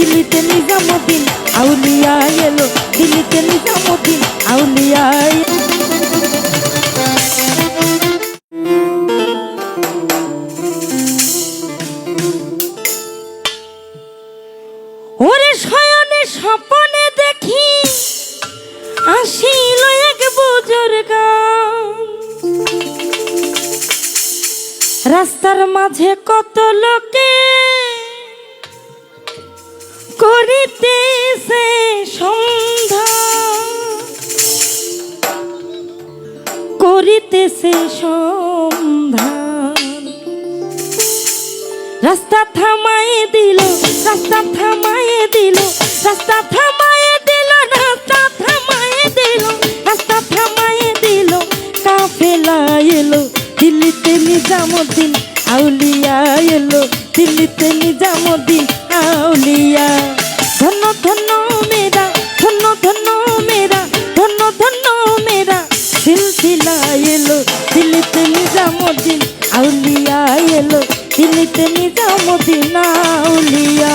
দিল্লিতে নিজামুদ্দিন আউলিয়া এলো। দিল্লিতে নিজামুদ্দিন আউলিয়া ওরে শয়নে স্বপনে দেখি এক রাস্তার মাঝে কত লোকে করিতেছে সন্ধ্যা। করিতেছে সন্ধ্যা। রাস্তা থামায়ে দিল, রাস্তা থামায়ে দিল, রাস্তা থামায়ে দিল, রাস্তা থামায়ে দিল, রাস্তা থামায়ে দিল। কাফেলা এলো, দিল্লিতে নিজামুদ্দিন, আউলিয়া এলো, দিল্লিতে নিজামুদ্দিন, আউলিয়া নিজামুদ্দিন আউলিয়া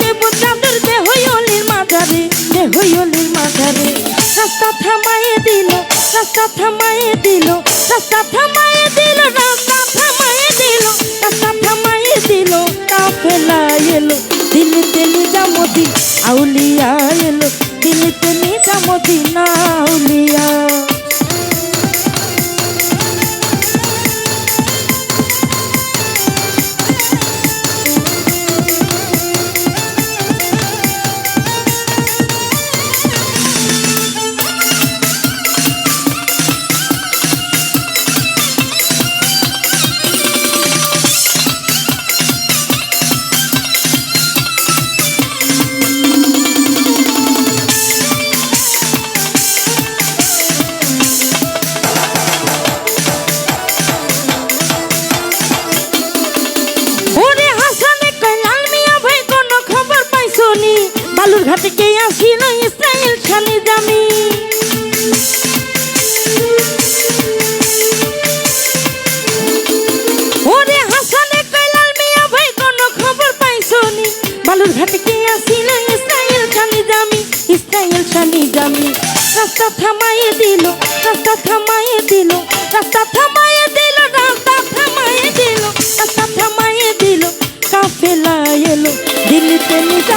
দেব চাদর দে হইলির মাঝারে দে হইলির মাঝারে। রাস্তা থামায়ে দিল, রাস্তা থামায়ে দিল, রাস্তা থামায়ে দিল, রাস্তা থামায়ে দিল, রাস্তা থামায়ে দিল, কাফেলা এলো দিল্লিতে নিজামুদ্দিন আউলিয়া এলো দিল্লিতে নিজামুদ্দিন আউলিয়া খানি জামি ওরে হাসানে কইলাল মিয়া ভাই, কোন খবর পাইছনি বালুর ঘাটে কে আসিল ইসরাইল খানি জামি ইসরাইল খানি জামি রাস্তা থামাই দিল, রাস্তা থামাইয়ে